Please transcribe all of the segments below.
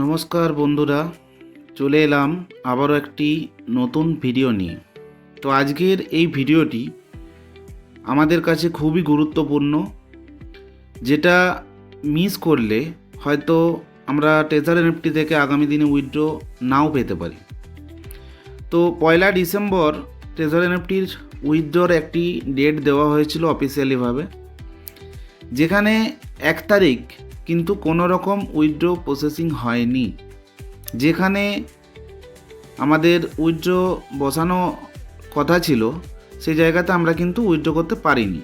নমস্কার বন্ধুরা, চলে এলাম আবারও একটি নতুন ভিডিও নিয়ে। তো আজকের এই ভিডিওটি আমাদের কাছে খুবই গুরুত্বপূর্ণ, যেটা মিস করলে হয়তো আমরা ট্রেজার এনএফটি থেকে আগামী দিনে উইথড্র নাও পেতে পারি। তো পয়লা ডিসেম্বর ট্রেজার এনএফটির উইথড্রর একটি ডেট দেওয়া হয়েছিল অফিসিয়ালিভাবে যেখানে এক তারিখ কিন্তু কোনো রকম উইথড্র প্রসেসিং হয়নি। যেখানে আমাদের উইথড্র বসানো কথা ছিল সেই জায়গাতে আমরা কিন্তু উইথড্র করতে পারিনি।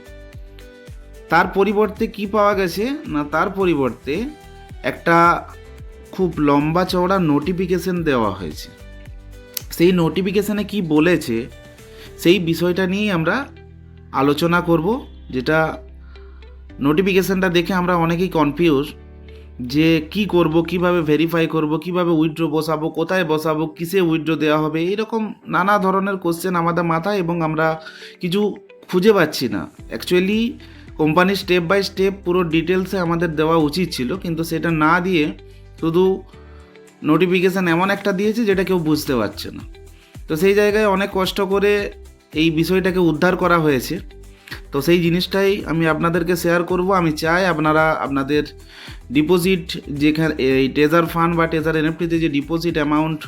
তার পরিবর্তে কি পাওয়া গেছে? না, তার পরিবর্তে একটা খুব লম্বা চওড়া নোটিফিকেশন দেওয়া হয়েছে। সেই নোটিফিকেশানে কি বলেছে, সেই বিষয়টা নিয়েই আমরা আলোচনা করব, যেটা নোটিফিকেশানটা দেখে আমরা অনেকেই কনফিউজ যে কি করব, কীভাবে ভেরিফাই করব, কীভাবে উইথড্র বসাবো, কোথায় বসাবো, কিসে উইথড্র দেওয়া হবে, এরকম নানা ধরনের কোশ্চেন আমাদের মাথায় এবং আমরা কিছু খুঁজে পাচ্ছি না। Actually company step by step পুরো ডিটেলসে আমাদের দেওয়া উচিত ছিল, কিন্তু সেটা না দিয়ে শুধু নোটিফিকেশান এমন একটা দিয়েছে যেটা কেউ বুঝতে পারছে না। তো সেই জায়গায় অনেক কষ্ট করে এই বিষয়টাকে উদ্ধার করা হয়েছে। তো সেই জিনিসটাই আমি আপনাদেরকে শেয়ার করব। আমি চাই আপনারা আপনাদের ডিপোজিট যেখানে এই ট্রেজার ফান্ড বা ট্রেজার এনএফটিতে যে ডিপোজিট অ্যামাউন্ট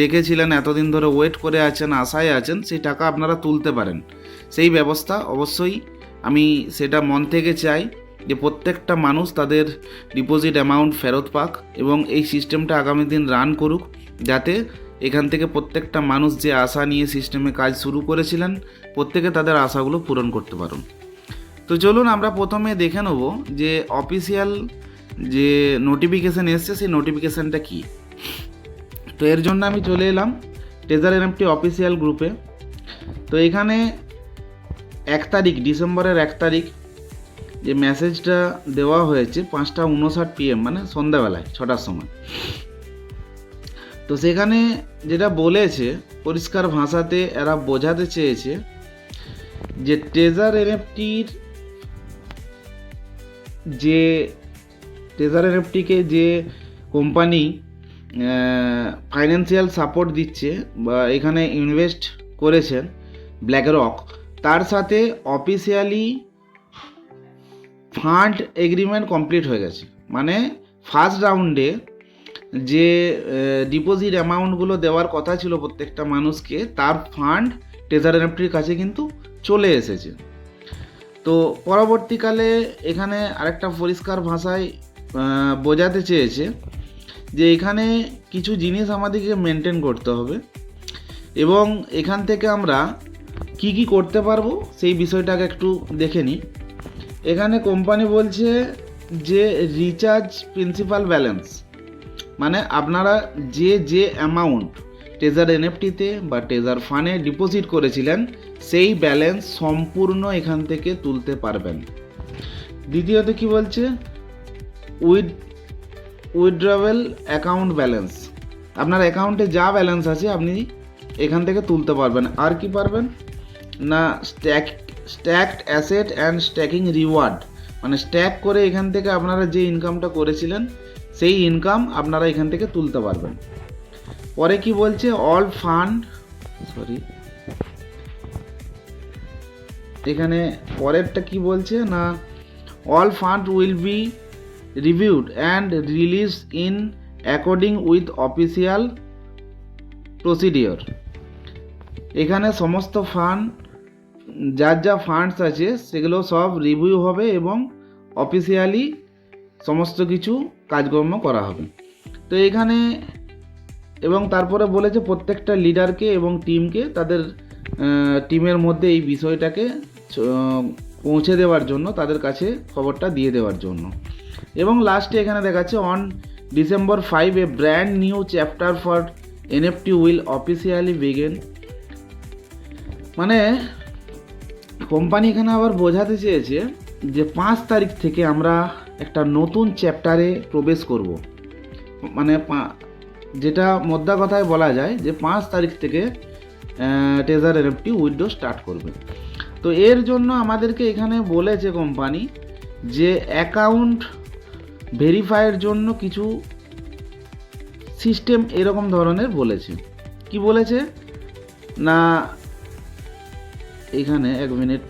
রেখেছিলেন, এতদিন ধরে ওয়েট করে আছেন, আশায় আছেন, সেই টাকা আপনারা তুলতে পারেন। সেই ব্যবস্থা অবশ্যই আমি সেটা মন থেকে চাই যে প্রত্যেকটা মানুষ তাদের ডিপোজিট অ্যামাউন্ট ফেরত পাক এবং এই সিস্টেমটা আগামী দিন রান করুক, যাতে এখান থেকে প্রত্যেকটা মানুষ যে আশা নিয়ে সিস্টেমে কাজ শুরু করেছিলেন, প্রত্যেকে তাদের আশাগুলো পূরণ করতে পারুন। তো চলুন আমরা প্রথমে দেখে নেব যে অফিসিয়াল যে নোটিফিকেশান এসছে, সেই নোটিফিকেশানটা কী? তো এর জন্য আমি চলে এলাম ট্রেজার এনএফটি অফিসিয়াল গ্রুপে তো এখানে এক তারিখ, ডিসেম্বরের এক তারিখ যে মেসেজটা দেওয়া হয়েছে, পাঁচটা উনষাট পিএম মানে সন্ধ্যাবেলায়, ছটার সময়। তো সেখানে যেটা বলেছে, পরিষ্কার ভাষাতে এরা বোঝাতে চেয়েছে যে ট্রেজার এনএফটির যে ট্রেজার এনএফটিকে যে কোম্পানি ফাইন্যান্সিয়াল সাপোর্ট দিচ্ছে বা এখানে ইনভেস্ট করেছেন ব্ল্যাক রক তার সাথে অফিসিয়ালি ফান্ড এগ্রিমেন্ট কমপ্লিট হয়ে গেছে। মানে ফার্স্ট রাউন্ডে যে ডিপোজিট অ্যামাউন্টগুলো দেওয়ার কথা ছিল প্রত্যেকটা মানুষকে, তার ফান্ড ট্রেজার এনএফটির কাছে কিন্তু চলে এসেছে। তো পরবর্তীকালে এখানে আরেকটা পরিষ্কার ভাষায় বোঝাতে চেয়েছে যে, এখানে কিছু জিনিস আমাদেরকে মেনটেন করতে হবে এবং এখান থেকে আমরা কি কি করতে পারব সেই বিষয়টাকে একটু দেখে নিই। এখানে কোম্পানি বলছে যে রিচার্জ প্রিন্সিপাল ব্যালেন্স মানে আপনারা যে যে অ্যামাউন্ট ট্রেজার এনএফটিতে বা ট্রেজার ফান্ডে ডিপোজিট করেছিলেন, সেই ব্যালেন্স সম্পূর্ণ এখান থেকে তুলতে পারবেন। দ্বিতীয়ত কি বলছে? উইথ উইথড্রাভেল অ্যাকাউন্ট ব্যালেন্স আপনার অ্যাকাউন্টে যা ব্যালেন্স আছে, আপনি এখান থেকে তুলতে পারবেন। আর কি পারবেন? না stack stacked asset and staking reward মানে স্ট্যাক করে এখান থেকে আপনারা যে ইনকামটা করেছিলেন সেই ইনকাম আপনারা এখান থেকে তুলতে পারবেন। পরে কি বলছে? অল ফান্ড সরি এখানে পরেরটা কি বলছে? না all fund will be reviewed and release in according with official procedure এখানে সমস্ত ফান্ড যার যা ফান্ডস আছে, সেগুলো সব রিভিউ হবে এবং অফিসিয়ালি সমস্ত কিছু কাজকর্ম করা হবে। তো এখানে এবং তারপরে বলেছে প্রত্যেকটা লিডারকে এবং টিমকে তাদের টিমের মধ্যে এই বিষয়টাকে পৌঁছে দেওয়ার জন্য, তাদের কাছে খবরটা দিয়ে দেওয়ার জন্য। এবং লাস্টে এখানে দেখাচ্ছে on December five a brand new chapter for NFT will officially begin মানে কোম্পানি এখানে আবার বোঝাতে চেয়েছে যে পাঁচ তারিখ থেকে আমরা একটা নতুন চ্যাপ্টারে প্রবেশ করব। মানে যেটা মোদ্দা কথায় বলা যায় যে পাঁচ তারিখ থেকে ট্রেজার এনএফটি উইন্ডো স্টার্ট করবে। তো এর জন্য আমাদেরকে এখানে বলেছে কোম্পানি যে অ্যাকাউন্ট ভেরিফাইয়ের জন্য কিছু সিস্টেম এরকম ধরনের বলেছে। কি বলেছে? না, এখানে এক মিনিট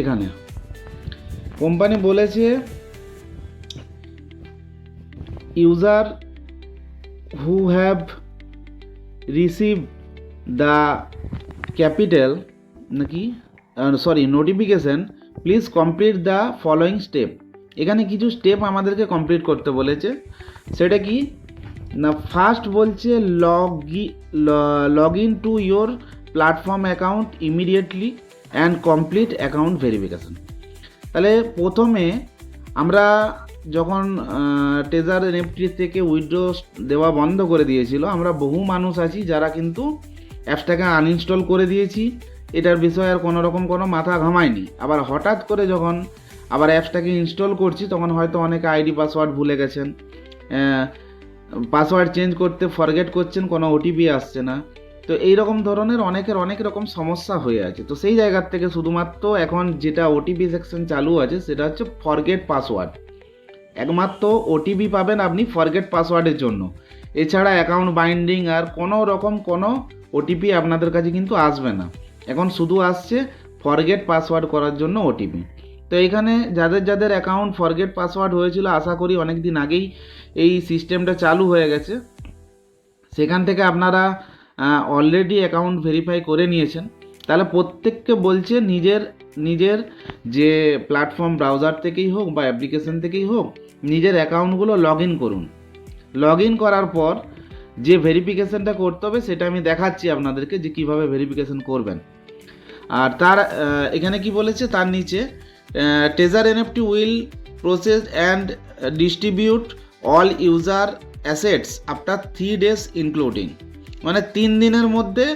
এখানে। কোম্পানি বলেছে, user who have receive the capital নাকি? Sorry notification, please complete the following step এখানে কিছু স্টেপ আমাদেরকে কমপ্লিট করতে বলেছে। সেটা কি? না, ফার্স্ট বলছে log log in to your platform account immediately and complete account verification তাহলে প্রথমে আমরা যখন টেজার এনএফটি থেকে উইথড্র দেওয়া বন্ধ করে দিয়েছিল, আমরা বহু মানুষ আছি যারা কিন্তু অ্যাপসটাকে আনইনস্টল করে দিয়েছি। এটার বিষয়ে আর কোনো রকম কোনো মাথা ঘামায়নি। আবার হঠাৎ করে যখন আবার অ্যাপসটাকে ইনস্টল করছি, তখন হয়তো অনেকে আইডি পাসওয়ার্ড ভুলে গেছেন। পাসওয়ার্ড চেঞ্জ করতে ফরগেট করছেন, কোনো ওটিপি আসছে না। তো এই রকম ধরনের অনেকের অনেক রকম সমস্যা হয়ে আছে। তো সেই জায়গার থেকে শুধুমাত্র এখন যেটা ওটিপি সেকশন চালু আছে, সেটা হচ্ছে ফরগেট পাসওয়ার্ড একমাত্র ওটিপি পাবেন আপনি ফরগেট পাসওয়ার্ডের জন্য। এছাড়া অ্যাকাউন্ট বাইন্ডিং আর কোনো রকম কোনো ওটিপি আপনাদের কাছে কিন্তু আসবে না। এখন শুধু আসছে ফরগেট পাসওয়ার্ড করার জন্য ওটিপি তো এখানে যাদের যাদের অ্যাকাউন্ট ফরগেট পাসওয়ার্ড হয়েছিল, আশা করি অনেক দিন আগেই এই সিস্টেমটা চালু হয়ে গেছে। সেখান থেকে আপনারা অলরেডি অ্যাকাউন্ট ভেরিফাই করে নিয়েছেন। তাহলে প্রত্যেককে বলছে নিজের নিজের যে প্ল্যাটফর্ম ব্রাউজার থেকেই হোক বা অ্যাপ্লিকেশন থেকেই হোক, নিজের অ্যাকাউন্টগুলো লগ ইন করুন। লগ ইন করার পর যে ভেরিফিকেশনটা করতে হবে, সেটা আমি দেখাচ্ছি আপনাদেরকে যে কীভাবে ভেরিফিকেশন করবেন। আর তার এখানে কি বলেছে? তার নিচে treasure NFT will process and distribute all user assets after three days including মানে তিন দিনের মধ্যে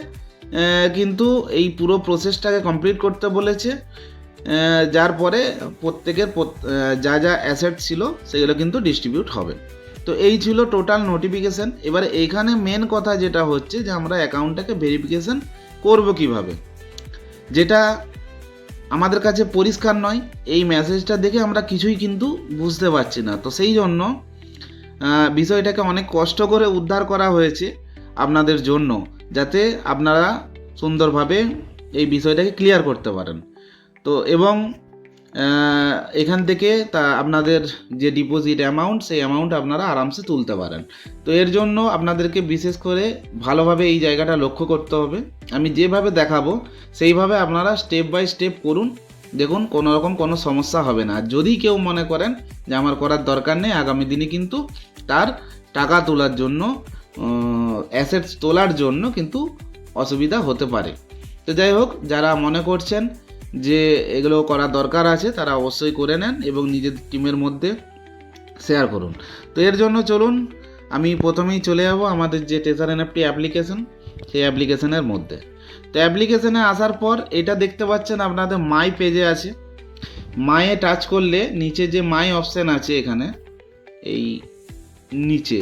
কিন্তু এই পুরো প্রসেসটাকে কমপ্লিট করতে বলেছে। যার পরে প্রত্যেকের যা যা অ্যাসেট ছিল, সেগুলো কিন্তু ডিস্ট্রিবিউট হবে। তো এই ছিল টোটাল নোটিফিকেশান এবারে এইখানে মেন কথা যেটা হচ্ছে যে, আমরা অ্যাকাউন্টটাকে ভেরিফিকেশান করব কীভাবে? যেটা আমাদের কাছে পরিষ্কার নয়, এই মেসেজটা দেখে আমরা কিছুই কিন্তু বুঝতে পারছি না। তো সেই জন্য বিষয়টাকে অনেক কষ্ট করে উদ্ধার করা হয়েছে। আপনাদের জন্য, যাতে আপনারা সুন্দরভাবে এই বিষয়টাকে ক্লিয়ার করতে পারেন। তো এবং এখান থেকে তা আপনাদের যে ডিপোজিট অ্যামাউন্ট সেই অ্যামাউন্ট আপনারা আরামসে তুলতে পারেন। তো এর জন্য আপনাদেরকে বিশেষ করে ভালোভাবে এই জায়গাটা লক্ষ্য করতে হবে। আমি যেভাবে দেখাবো, সেইভাবে আপনারা স্টেপ বাই স্টেপ করুন। দেখুন, কোনো রকম কোনো সমস্যা হবে না। যদি কেউ মনে করেন যে আমার করার দরকার নেই, আগামী দিনে কিন্তু তার টাকা তোলার জন্য অ্যাসেটস তোলার জন্য কিন্তু অসুবিধা হতে পারে। তো যাই হোক, যারা মনে করছেন যে এগুলো করা দরকার আছে, তারা অবশ্যই করে নেন এবং নিজের টিমের মধ্যে শেয়ার করুন। তো এর জন্য চলুন, আমি প্রথমেই চলে যাব আমাদের যে টেসার এনএফটি অ্যাপ্লিকেশন সেই অ্যাপ্লিকেশনের মধ্যে। তো অ্যাপ্লিকেশনে আসার পর এটা দেখতে পাচ্ছেন আপনাদের মাই পেজে আছে। মায়ে টাচ করলে নিচে যে মাই অপশান আছে এখানে, এই নিচে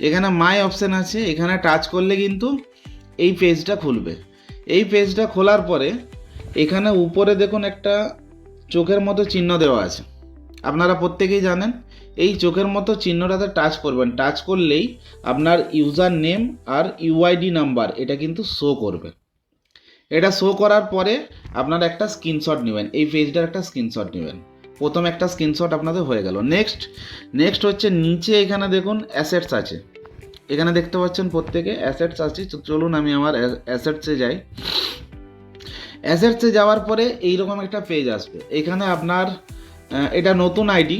এখানে মাই অপশান আছে, এখানে টাচ করলে কিন্তু এই পেজটা খুলবে। এই পেজটা খোলার পরে এখানে উপরে দেখুন একটা চোখের মতো চিহ্ন দেওয়া আছে। আপনারা প্রত্যেকেই জানেন, এই চোখের মতো চিহ্নটাতে টাচ করবেন। টাচ করলেই আপনার ইউজার নেম আর ইউআইডি নাম্বার এটা কিন্তু শো করবে। এটা শো করার পরে আপনারা একটা স্ক্রিনশট নেবেন। এই পেজটার একটা স্ক্রিনশট নেবেন। প্রথম একটা স্ক্রিনশট আপনাদের হয়ে গেল। নেক্সট নেক্সট হচ্ছে নিচে এখানে দেখুন অ্যাসেটস আছে। এখানে দেখতে পাচ্ছেন প্রত্যেকে অ্যাসেটস আছে। চলুন আমি আমার অ্যাসেটসে যাই। অ্যাসেটসে যাওয়ার পরে এইরকম একটা পেজ আসবে। এখানে আপনার এটা নতুন আইডি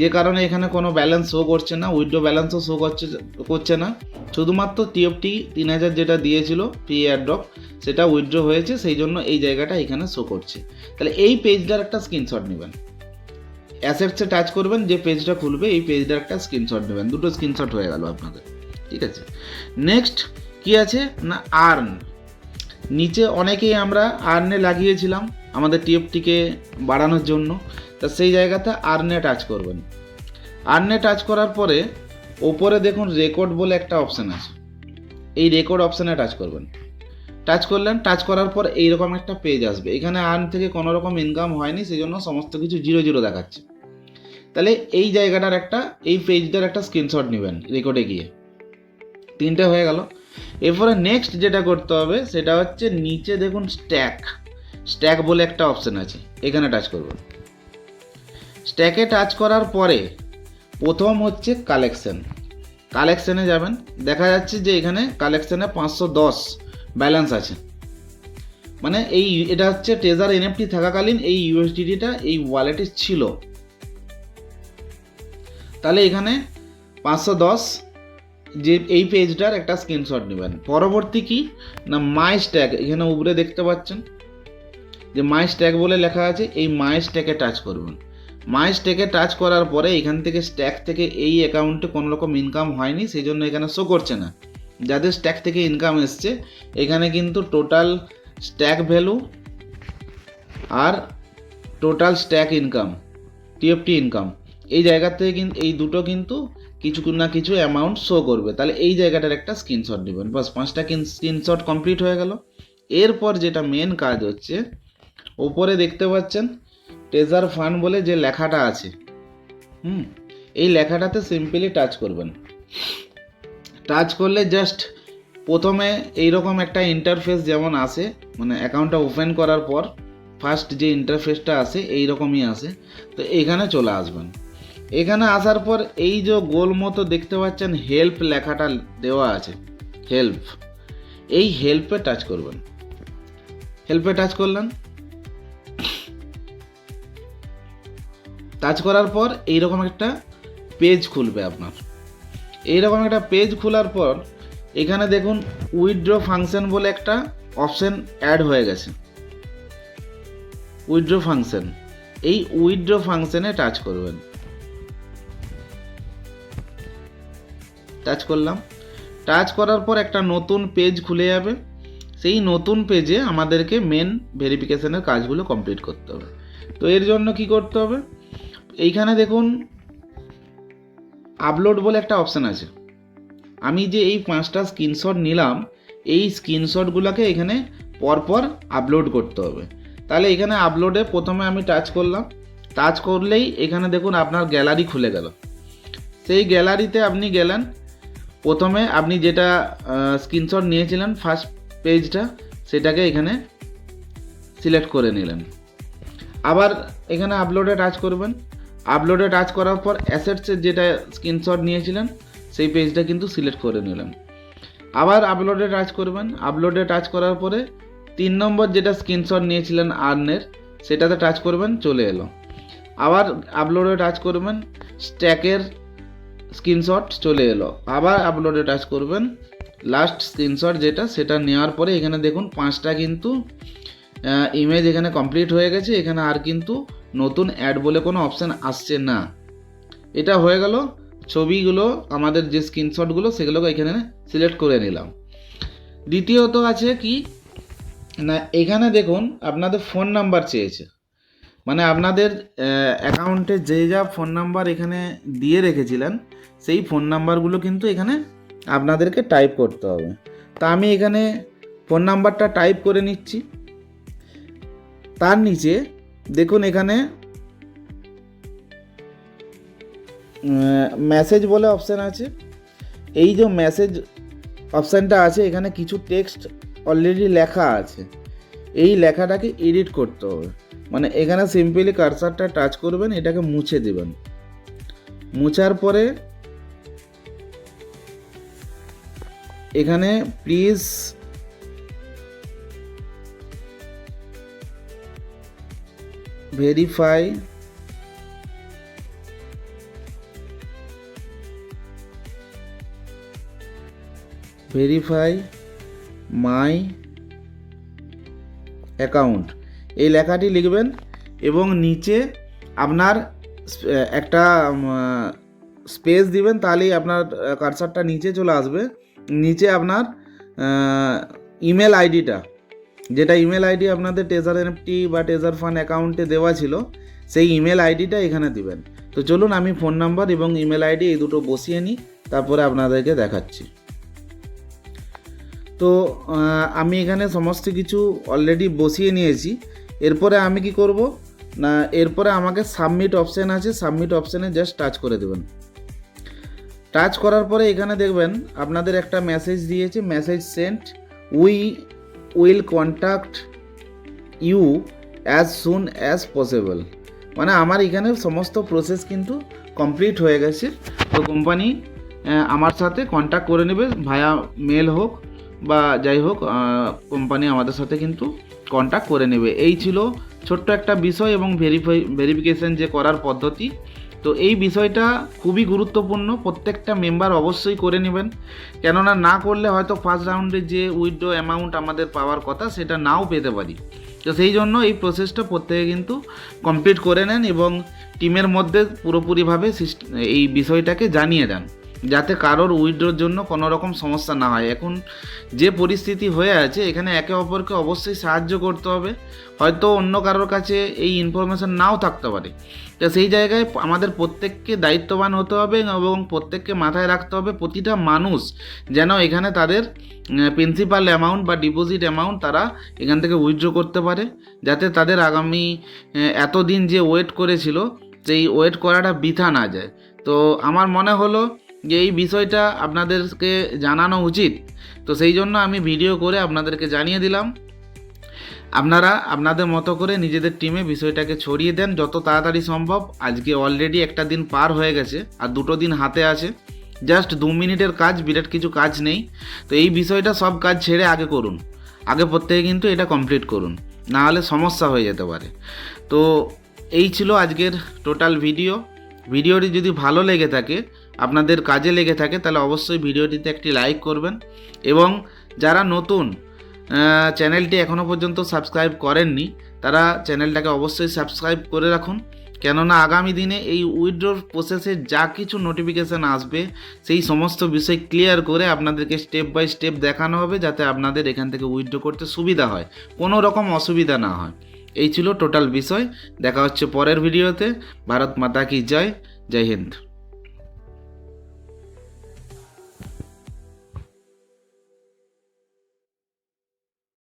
যে কারণে এখানে কোনো ব্যালেন্স শো করছে না উইথড্র ব্যালেন্সও শো করছে করছে না। শুধুমাত্র টিএফটি তিন হাজার যেটা দিয়েছিল ফ্রি এয়ারড্রপ সেটা উইথড্র হয়েছে। সেই জন্য এই জায়গাটা এখানে শো করছে। তাহলে এই পেজটার একটা স্ক্রিনশট নেবেন। অ্যাসেটসে টাচ করবেন, যে পেজটা খুলবে, এই পেজটার একটা স্ক্রিনশট নেবেন। দুটো স্ক্রিনশট হয়ে গেল আপনাদের। ঠিক আছে? নেক্সট কি আছে? না আর্ন নিচে অনেকেই আমরা আর্নে লাগিয়েছিলাম আমাদের টিএফটিকে বাড়ানোর জন্য। তা সেই জায়গাতে আর্নে টাচ করবেন। আর্নে টাচ করার পরে ওপরে দেখুন রেকর্ড বলে একটা অপশান আছে। এই রেকর্ড অপশানে টাচ করবেন। টাচ করলেন টাচ করার পর এইরকম একটা পেজ আসবে। এখানে আর্ন থেকে কোনো রকম ইনকাম হয়নি সেই জন্য সমস্ত কিছু জিরো জিরো দেখাচ্ছে। তাহলে এই জায়গাটার একটা, এই পেজটার একটা স্ক্রিনশট নেবেন রেকর্ডে গিয়ে। তিনটে হয়ে গেল। এরপরে নেক্সট যেটা করতে হবে, সেটা হচ্ছে নিচে দেখুন স্ট্যাক স্ট্যাক বলে একটা অপশান আছে, এখানে টাচ করবেন। স্ট্যাকে টাচ করার পরে প্রথম হচ্ছে কালেকশন কালেকশনে যাবেন, দেখা যাচ্ছে যে এখানে কালেকশনে পাঁচশো দশ ব্যালেন্স আছে। মানে এই, এটা হচ্ছে ট্রেজার এনএফটি থাকাকালীন এই ইউএসডিটিটা এই ওয়ালেটে ছিল। তাহলে এখানে পাঁচশো দশ যে এই পেজটার একটা স্ক্রিনশট নেবেন। পরবর্তী কি? না মাই স্ট্যাগ এখানে উপরে দেখতে পাচ্ছেন যে মাই স্ট্যাগ বলে লেখা আছে, এই মাই স্ট্যাকে টাচ করবেন। মাই স্ট্যাকে টাচ করার পরে এখান থেকে স্ট্যাক থেকে এই অ্যাকাউন্টে কোনো রকম ইনকাম হয়নি সেই জন্য এখানে শো করছে না। যাদের স্ট্যাক থেকে ইনকাম এসছে, এখানে কিন্তু টোটাল স্ট্যাক ভ্যালু আর total stack income TFT income এই জায়গা থেকে কিন্তু এই দুটো কিন্তু কিছু না কিছু অ্যামাউন্ট শো করবে। তাহলে এই জায়গাটার একটা স্ক্রিনশট নেবেন বাস, পাঁচটা স্ক্রিনশট কমপ্লিট হয়ে গেল। এরপর যেটা মেন কাজ হচ্ছে, ওপরে দেখতে পাচ্ছেন ট্রেজার ফান্ড বলে যে লেখাটা আছে। হুম, এই লেখাটাতে সিম্পলি টাচ করবেন। টাচ করলে জাস্ট প্রথমে এইরকম একটা ইন্টারফেস যেমন আসে মানে অ্যাকাউন্টটা ওপেন করার পর ফার্স্ট যে ইন্টারফেসটা আসে এই রকমই আসে তো এখানে চলে আসবেন। এখানে আসার পর এই যে গোল মতো দেখতে পাচ্ছেন হেল্প লেখাটা দেওয়া আছে। হেল্প এই হেল্পে টাচ করবেন। হেল্পে টাচ করলেন। টাচ করার পর এইরকম একটা পেজ খুলবে আপনার। এইরকম একটা পেজ খোলার পর এখানে দেখুন উইথড্র ফাংশন বলে একটা অপশন অ্যাড হয়ে গেছে। উইথড্র ফাংশন এই উইথড্র ফাংশনে টাচ করবেন। টাচ করলাম। টাচ করার পর একটা নতুন পেজ খুলে যাবে। সেই নতুন পেজে আমাদেরকে মেন ভেরিফিকেশনের কাজগুলো কমপ্লিট করতে হবে। তো এর জন্য কি করতে হবে? এইখানে দেখুন আপলোড বলে একটা অপশান আছে। আমি যে এই পাঁচটা স্ক্রিনশট নিলাম, এই স্ক্রিনশটগুলোকে এখানে পরপর আপলোড করতে হবে। তাহলে এখানে আপলোডে প্রথমে আমি টাচ করলাম। টাচ করলেই এখানে দেখুন আপনার গ্যালারি খুলে গেল। সেই গ্যালারিতে আপনি গেলেন প্রথমে আপনি যেটা স্ক্রিনশট নিয়েছিলেন ফার্স্ট পেজটা সেটাকে এখানে সিলেক্ট করে নিলেন। আবার এখানে আপলোডে টাচ করবেন। আপলোডে টাচ করার পর অ্যাসেটসের যেটা স্ক্রিনশট নিয়েছিলেন, সেই পেজটা কিন্তু সিলেক্ট করে নিলেন। আবার আপলোডে টাচ করবেন। আপলোডে টাচ করার পরে তিন নম্বর যেটা স্ক্রিনশট নিয়েছিলেন আর্নের সেটাতে টাচ করবেন, চলে এলো। আবার আপলোডে টাচ করবেন স্ট্যাকের স্ক্রিনশট চলে এলো। আবার আপলোডে টাচ করবেন। লাস্ট স্ক্রিনশট যেটা, সেটা নেওয়ার পরে এখানে দেখুন, পাঁচটা কিন্তু ইমেজ এখানে কমপ্লিট হয়ে গেছে। এখানে আর কিন্তু নতুন অ্যাড বলে কোনো অপশান আসছে না। এটা হয়ে গেল। ছবিগুলো, আমাদের যে স্ক্রিনশটগুলো সেগুলোকে এখানে সিলেক্ট করে নিলাম। দ্বিতীয়ত আছে কি, না, এখানে দেখুন, আপনাদের ফোন নাম্বার চেয়েছে। মানে আপনাদের অ্যাকাউন্টে যে যা ফোন নাম্বার এখানে দিয়ে রেখেছিলেন সেই ফোন নাম্বারগুলো কিন্তু এখানে আপনাদেরকে টাইপ করতে হবে। তা আমি এখানে ফোন নাম্বারটা টাইপ করে নিচ্ছি। তার নিচে দেখুন এখানে মেসেজ বলে অপশান আছে। এই যে মেসেজ অপশানটা আছে, এখানে কিছু টেক্সট অলরেডি লেখা আছে। এই লেখাটাকে এডিট করতে হবে। মানে এখানে সিম্পলি কারসারটা টাচ করবেন, এটাকে মুছে দেবেন। মুছার পরে এখানে please verify verify my account এই লেখাটি লিখবেন এবং নিচে আপনার একটা স্পেস দিবেন, তাহলেই আপনার কারসারটা নিচে চলে আসবে। নিচে আপনার ইমেল আইডিটা যেটা ইমেল আইডি আপনাদের টেজার এনএফটি বা টেজার ফান্ড অ্যাকাউন্টে দেওয়া ছিল, সেই ইমেল আইডিটা এখানে দিবেন। তো চলুন আমি ফোন নাম্বার এবং ইমেল আইডি এই দুটো বসিয়ে নিই, তারপরে আপনাদেরকে দেখাচ্ছি। তো আমি এখানে সমস্ত কিছু অলরেডি বসিয়ে নিয়েছি। এরপরে আমি কি করব? না, এরপরে আমাকে সাবমিট অপশান আছে সাবমিট অপশানে জাস্ট টাচ করে দেবেন। টাচ করার পরে এখানে দেখবেন আপনাদের একটা মেসেজ দিয়েছে message sent we will contact you as soon as possible মানে আমার এখানে সমস্ত প্রসেস কিন্তু কমপ্লিট হয়ে গেছে। তো কোম্পানি আমার সাথে কন্ট্যাক্ট করে নেবে ভায়া মেল হোক বা যাই হোক কোম্পানি আমাদের সাথে কিন্তু কন্ট্যাক্ট করে নেবে। এই ছিল ছোট্ট একটা বিষয় এবং ভেরিফাই ভেরিফিকেশন যে করার পদ্ধতি। তো এই বিষয়টা খুবই গুরুত্বপূর্ণ, প্রত্যেকটা মেম্বার অবশ্যই করে নেবেন। কেননা না করলে হয়তো ফার্স্ট রাউন্ডে যে উইথড্র অ্যামাউন্ট আমাদের পাওয়ার কথা, সেটা নাও পেতে পারি। তো সেই জন্য এই প্রসেসটা প্রত্যেকে কিন্তু কমপ্লিট করে নেন এবং টিমের মধ্যে পুরোপুরিভাবে এই বিষয়টাকে জানিয়ে দেন। যাতে কারোর উইড্রোর জন্য কোনো রকম সমস্যা না হয়। এখন যে পরিস্থিতি হয়ে আছে, এখানে একে অপরকে অবশ্যই সাহায্য করতে হবে। হয়তো অন্য কারোর কাছে এই ইনফরমেশন নাও থাকতে পারে। তো সেই জায়গায় আমাদের প্রত্যেককে দায়িত্ববান হতে হবে এবং প্রত্যেককে মাথায় রাখতে হবে প্রতিটা মানুষ যেন এখানে তাদের প্রিন্সিপাল অ্যামাউন্ট বা ডিপোজিট অ্যামাউন্ট তারা এখান থেকে উইথড্র করতে পারে। যাতে তাদের আগামী এতদিন যে ওয়েট করেছিল, সেই ওয়েট করাটা বৃথা না যায়। তো আমার মনে হলো যে এই বিষয়টা আপনাদেরকে জানানো উচিত। তো সেই জন্য আমি ভিডিও করে আপনাদেরকে জানিয়ে দিলাম। আপনারা আপনাদের মতো করে নিজেদের টিমে বিষয়টাকে ছড়িয়ে দেন, যত তাড়াতাড়ি সম্ভব। আজকে অলরেডি একটা দিন পার হয়ে গেছে আর দুটো দিন হাতে আছে। জাস্ট দু মিনিটের কাজ, বিরাট কিছু কাজ নেই। তো এই বিষয়টা সব কাজ ছেড়ে আগে করুন। আগে প্রত্যেকে কিন্তু এটা কমপ্লিট করুন। না হলে সমস্যা হয়ে যেতে পারে। তো এই ছিল আজকের টোটাল ভিডিও ভিডিওটি যদি ভালো লেগে থাকে আপনাদের কাজে লেগে থাকে, তাহলে অবশ্যই ভিডিওটিতে একটি লাইক করবেন। এবং যারা নতুন চ্যানেলটি এখনও পর্যন্ত সাবস্ক্রাইব করেননি, তারা চ্যানেলটাকে অবশ্যই সাবস্ক্রাইব করে রাখুন। কেননা আগামী দিনে এই উইথড্রোর প্রসেসে যা কিছু নোটিফিকেশান আসবে, সেই সমস্ত বিষয় ক্লিয়ার করে আপনাদেরকে স্টেপ বাই স্টেপ দেখানো হবে, যাতে আপনাদের এখান থেকে উইথড্র করতে সুবিধা হয়, কোনো রকম অসুবিধা না হয়। এই ছিল টোটাল বিষয়। দেখা হচ্ছে পরের ভিডিওতে ভারত মাতা কি জয়। জয় হিন্দ।